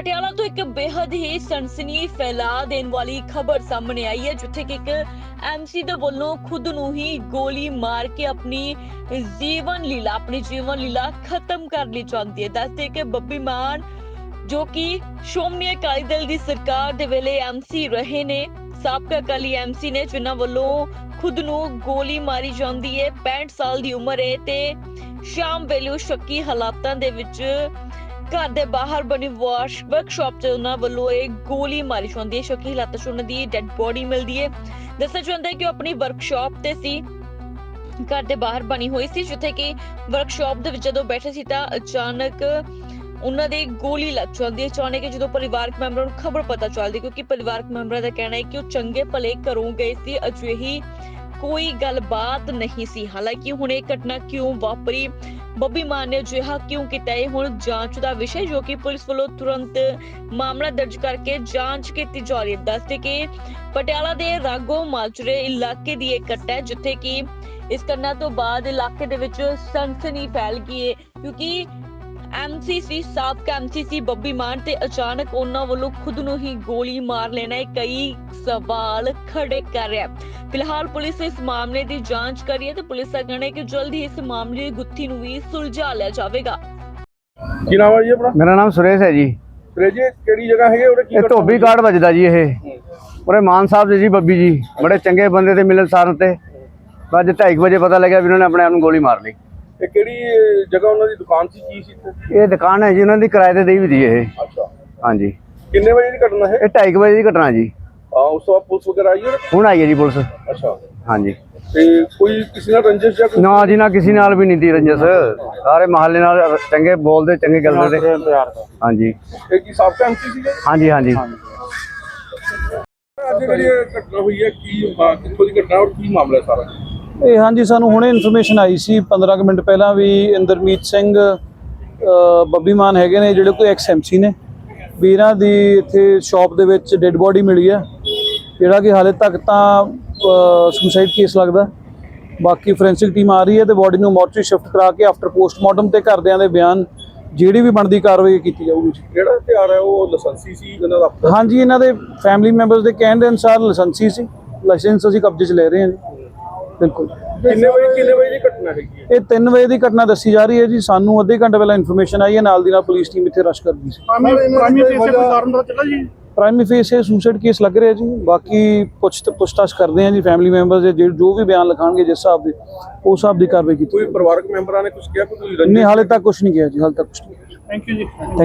ਇੱਕ ਬੇहद ਹੀ ਸਨਸਨੀ ਫੈਲਾ ਦੇਣ ਵਾਲੀ ਖਬਰ ਸਾਹਮਣੇ ਆਈ ਹੈ, ਜਿੱਥੇ ਕਿ ਇੱਕ ਐਮਸੀ ਦੇ ਵੱਲੋਂ ਖੁਦ ਨੂੰ ਹੀ ਗੋਲੀ ਮਾਰ ਕੇ ਆਪਣੀ ਜੀਵਨ ਲੀਲਾ, ਆਪਣੀ ਜੀਵਨ ਲੀਲਾ ਖਤਮ ਕਰ ਲਈ ਚਾਹੁੰਦੀ ਹੈ। ਦੱਸਦੇ ਕਿ ਬੱਬੀ ਮਾਨ, ਜੋ ਕਿ ਸ਼੍ਰੋਮਣੀ ਅਕਾਲੀ ਦਲ ਦੀ ਸਰਕਾਰ ਦੇ ਵੇਲੇ ਐਮਸੀ ਰਹੇ ਨੇ, ਸਾਬਕਾ ਅਕਾਲੀ ਐਮਸੀ ਨੇ, ਜਿਨ੍ਹਾਂ ਵੱਲੋਂ ਖੁਦ ਨੂੰ ਗੋਲੀ ਮਾਰੀ ਜਾਂਦੀ ਹੈ। 65 ਸਾਲ ਦੀ ਉਮਰ ਹੈ ਤੇ ਸ਼ਾਮ ਵੇਲੇ ਸ਼ੱਕੀ ਹਾਲਾਤਾਂ ਦੇ ਵਿੱਚ ਘਰ ਦੇ ਬਾਹਰ ਬਣੀ ਵਾਸ਼ ਵਰਕਸ਼ਾਪ 'ਚ ਉਹਨਾਂ ਵੱਲੋਂ ਇਹ ਗੋਲੀ ਮਾਰੀ ਜਾਂਦੀ ਹੈ ਸ਼ੱਕੀ ਹਾਲਾਤਾਂ 'ਚ ਦੀ ਡੈੱਡ ਬੋਡੀ ਮਿਲਦੀ ਹੈ। ਦੱਸਿਆ ਜਾਂਦਾ ਹੈ ਕਿ ਉਹ ਆਪਣੀ ਵਰਕਸ਼ਾਪ ਤੇ ਸੀ। ਘਰ ਦੇ ਬਾਹਰ ਬਣੀ ਹੋਈ ਸੀ, ਜਿੱਥੇ ਕਿ ਵਰਕਸ਼ਾਪ ਦੇ ਵਿੱਚ ਜਦੋਂ ਬੈਠੇ ਸੀ ਤਾਂ ਅਚਾਨਕ ਉਹਨਾਂ ਦੇ ਗੋਲੀ ਲੱਗ ਜਾਂਦੀ ਹੈ। ਅਚਾਨਕ ਜਦੋਂ ਪਰਿਵਾਰਕ ਮੈਂਬਰਾਂ ਨੂੰ ਖਬਰ ਪਤਾ ਚੱਲਦੀ ਕਿਉਂਕਿ ਪਰਿਵਾਰਕ ਮੈਂਬਰਾਂ ਦਾ ਕਹਿਣਾ ਹੈ ਕਿ ਉਹ ਚੰਗੇ ਭਲੇ ਘਰੋਂ ਗਏ ਸੀ, ਅਜਿਹੀ ਕੋਈ ਗੱਲਬਾਤ ਨਹੀਂ ਸੀ। ਹਾਲਾਂਕਿ ਹੁਣ ਇਹ ਘਟਨਾ ਕਿਉਂ ਵਾਪਰੀ? ਬੱਬੀ ਮਾਨ ਨੇ ਅਜਿਹਾ ਕਿਉਂ ਕੀਤਾ? ਇਹ ਹੁਣ ਜਾਂਚ ਦਾ ਵਿਸ਼ਾ ਜੋ ਕਿ ਪੁਲਿਸ ਵੱਲੋਂ ਤੁਰੰਤ ਮਾਮਲਾ ਦਰਜ ਕਰਕੇ ਜਾਂਚ ਕੀਤੀ ਜਾ ਰਹੀ ਹੈ। ਦੱਸਦੇ ਕਿ ਪਟਿਆਲਾ ਦੇ ਰਾਗੋ ਮਾਜਰੇ ਇਲਾਕੇ ਦੀ ਇਹ ਘਟਨਾ ਹੈ, ਜਿੱਥੇ ਕਿ ਇਸ ਘਟਨਾ ਤੋਂ ਬਾਅਦ ਇਲਾਕੇ ਦੇ ਵਿੱਚ ਸਨਸਨੀ ਫੈਲ ਗਈ ਹੈ, ਕਿਉਂਕਿ ਐਮਸੀਸੀ ਸਾਬਕਾ ਐਮਸੀਸੀ ਬੱਬੀ ਮਾਨ ਤੇ ਅਚਾਨਕ ਉਹਨਾਂ ਵੱਲੋਂ ਖੁਦ ਨੂੰ ਹੀ ਗੋਲੀ ਮਾਰ ਲੈਣਾ ਇਹ ਕਈ ਸਵਾਲ ਖੜੇ ਕਰ ਰਿਹਾ ਹੈ। ਫਿਲਹਾਲ ਪੁਲਿਸ ਇਸ ਮਾਮਲੇ ਦੀ ਜਾਂਚ ਕਰ ਰਹੀ ਹੈ ਤੇ ਪੁਲਿਸ ਦਾ ਕਹਿਣਾ ਹੈ ਕਿ ਜਲਦ ਹੀ ਇਸ ਮਾਮਲੇ ਦੀ ਗੁੱਥੀ ਨੂੰ ਵੀ ਸੁਲਝਾ ਲਿਆ ਜਾਵੇਗਾ। ਕੀ ਨਾਮ ਹੈ ਜੀ ਆਪਣਾ? ਮੇਰਾ ਨਾਮ ਸੁਰੇਸ਼ ਹੈ ਜੀ। ਫਰੇਜੇ ਕਿਹੜੀ ਜਗ੍ਹਾ ਹੈਗੇ? ਉਹਦੇ ਕੀ ਇਹ ਧੋਬੀ ਕਾਰਡ ਵੱਜਦਾ ਜੀ ਇਹ। ਉਰੇ ਮਾਨ ਸਾਹਿਬ ਦੇ ਜੀ ਬੱਬੀ ਜੀ। ਬੜੇ ਚੰਗੇ ਬੰਦੇ ਤੇ ਮਿਲਣ ਸਾਰਨ ਤੇ। ਅੱਜ 2:30 ਵਜੇ ਪਤਾ ਲੱਗਿਆ ਵੀ ਉਹਨਾਂ ਨੇ ਆਪਣੇ ਆਪ ਨੂੰ ਗੋਲੀ ਮਾਰ ਲਈ। ਇਹ ਕਿਹੜੀ ਜਗ੍ਹਾ ਉਹਨਾਂ ਦੀ ਦੁਕਾਨ ਸੀ? ਕੀ ਸੀ? ਇਹ ਦੁਕਾਨ ਹੈ ਜੀ ਉਹਨਾਂ ਦੀ ਕਿਰਾਏ ਤੇ ਦੇਈ ਵੀ ਦੀ ਇਹ। ਅੱਛਾ। ਹਾਂਜੀ। ਕਿੰਨੇ ਵਜੇ ਦੀ ਘਟਨਾ ਹੈ? ਇਹ 2:30 ਵਜੇ ਦੀ ਘਟਨਾ ਜੀ। ਆ ਉਸ ਤੋਂ ਬਾਅਦ ਪੁਲਿਸ ਵਗੈਰਾ ਆਈ ਹੈ? ਹੁਣ ਆਈ ਹੈ ਜੀ ਪੁਲਿਸ। ਅੱਛਾ। ਹਾਂਜੀ। ਤੇ ਕੋਈ ਕਿਸੇ ਨਾਲ ਰੰਜਿਸ਼ ਜਾਂ ਕੋਈ ਨਾ ਜੀ ਨਾ ਕਿਸੇ ਨਾਲ ਵੀ ਨਹੀਂ ਦੀ ਰੰਜਸ। ਸਾਰੇ ਮਹੱਲੇ ਨਾਲ ਚੰਗੇ ਬੋਲਦੇ ਚੰਗੇ ਗੱਲਦੇ ਤੇ ਹਾਂਜੀ। ਇਹ ਕੀ ਸਾਬਕਾ ਐਮਸੀ ਸੀਗੇ? ਹਾਂਜੀ ਹਾਂਜੀ। ਅੱਜ ਜਿਹੜੀ ਇਹ ਘਟਨਾ ਹੋਈ ਹੈ ਕੀ ਮਾ- ਕਿੱਥੋਂ ਦੀ ਘਟਨਾ ਔਰ ਕੀ ਮਾਮਲਾ ਹੈ ਸਾਰਾ? ਇਹ ਹਾਂਜੀ ਸਾਨੂੰ ਹੁਣੇ ਇਨਫੋਰਮੇਸ਼ਨ ਆਈ ਸੀ 15 ਕੁ ਮਿੰਟ ਪਹਿਲਾਂ ਵੀ ਇੰਦਰਮੀਤ ਸਿੰਘ ਅ, ਬੱਬੀ ਮਾਨ ਹੈਗੇ ਨੇ ਜਿਹੜੇ ਕੋਈ ਐਕਸ ਐਮਸੀ ਨੇ। ਵੀ ਇਹਨਾਂ ਦੀ ਇੱਥੇ ਸ਼ਾਪ ਦੇ ਵਿੱਚ ਡੈੱਡ ਬੋਡੀ ਮਿਲੀ ਹੈ। ਜਿਹੜਾ ਕਿ ਹਾਲੇ ਤੱਕ ਤਾਂ ਸੁਸਾਈਡ ਕੇਸ ਲੱਗਦਾ। ਬਾਕੀ ਫੋਰੈਂਸਿਕ ਟੀਮ ਆ ਰਹੀ ਹੈ ਤੇ ਬੋਡੀ ਨੂੰ ਮੋਰਚਰੀ ਸ਼ਿਫਟ ਕਰਾ ਕੇ ਆਫਟਰ ਪੋਸਟਮਾਰਟਮ ਤੇ ਘਰਦਿਆਂ ਦੇ ਬਿਆਨ ਜਿਹੜੀ ਵੀ ਬਣਦੀ ਕਾਰਵਾਈ ਕੀਤੀ ਜਾਊਗੀ ਜਿਹੜਾ ਹਥਿਆਰ ਹੈ? ਉਹ ਲਾਇਸੈਂਸੀ ਸੀ ਇਹਨਾਂ ਦਾ ਆਪਣਾ? ਹਾਂਜੀ ਇਹਨਾਂ ਦੇ ਫੈਮਿਲੀ ਮੈਂਬਰਸ ਦੇ ਕਹਿਣ ਦੇ ਅਨੁਸਾਰ ਲਾਇਸੈਂਸੀ ਸੀ। ਲਾਇਸੈਂਸ ਅਸੀਂ ਕਬਜ਼ੇ 'ਚ ਲੈ ਰਹੇ ਹਾਂ ਜੀ। ਬਿਲਕੁਲ। ਕਿੰਨੇ ਵਜੇ ਕਿੰਨੇ ਵਜੇ ਦੀ ਘਟਨਾ ਹੈਗੀ ਹੈ? ਇਹ 3 ਵਜੇ ਦੀ ਘਟਨਾ ਦੱਸੀ ਜਾ ਰਹੀ ਹੈ ਜੀ। ਸਾਨੂੰ ਅੱਧੇ ਘੰਟੇ ਪਹਿਲਾਂ ਇਨਫੋਰਮੇਸ਼ਨ ਆਈ ਹੈ। ਨਾਲ ਦੀ ਨਾਲ ਪੁਲਿਸ ਟੀਮ ਇੱਥੇ ਰਸ਼ ਕਰ ਗਈ ਸੀ। ਪ੍ਰਾਇਮਰੀ ਕਿਸੇ ਕੋਈ ਕਾਰਨ ਦਾ ਚੱਲਾ ਜੀ। ਪ੍ਰਾਇਮਰੀ ਫੇਸ ਇਹ ਸੁਸਾਈਡ ਕੇਸ ਲੱਗ ਰਿਹਾ ਜੀ। ਬਾਕੀ ਪੁੱਛ ਪੁੱਛਤਾਛ ਕਰਦੇ ਹਾਂ ਜੀ ਫੈਮਿਲੀ ਮੈਂਬਰਸ ਦੇ ਜੋ ਵੀ ਬਿਆਨ ਲਿਖਾਣਗੇ ਜਿਸ ਹਿਸਾਬ ਦੇ ਉਸ ਹਿਸਾਬ ਦੀ ਕਾਰਵਾਈ ਕੀਤੀ ਕੋਈ ਪਰਿਵਾਰਕ ਮੈਂਬਰਾਂ ਨੇ ਕੁਝ ਕਿਹਾ? ਕੋਈ ਨਹੀਂ ਹਾਲੇ ਤੱਕ ਕੁਝ ਨਹੀਂ ਕਿਹਾ ਜੀ ਹਾਲੇ ਤੱਕ ਕੁਝ ਨਹੀਂ। ਥੈਂਕ ਯੂ ਜੀ।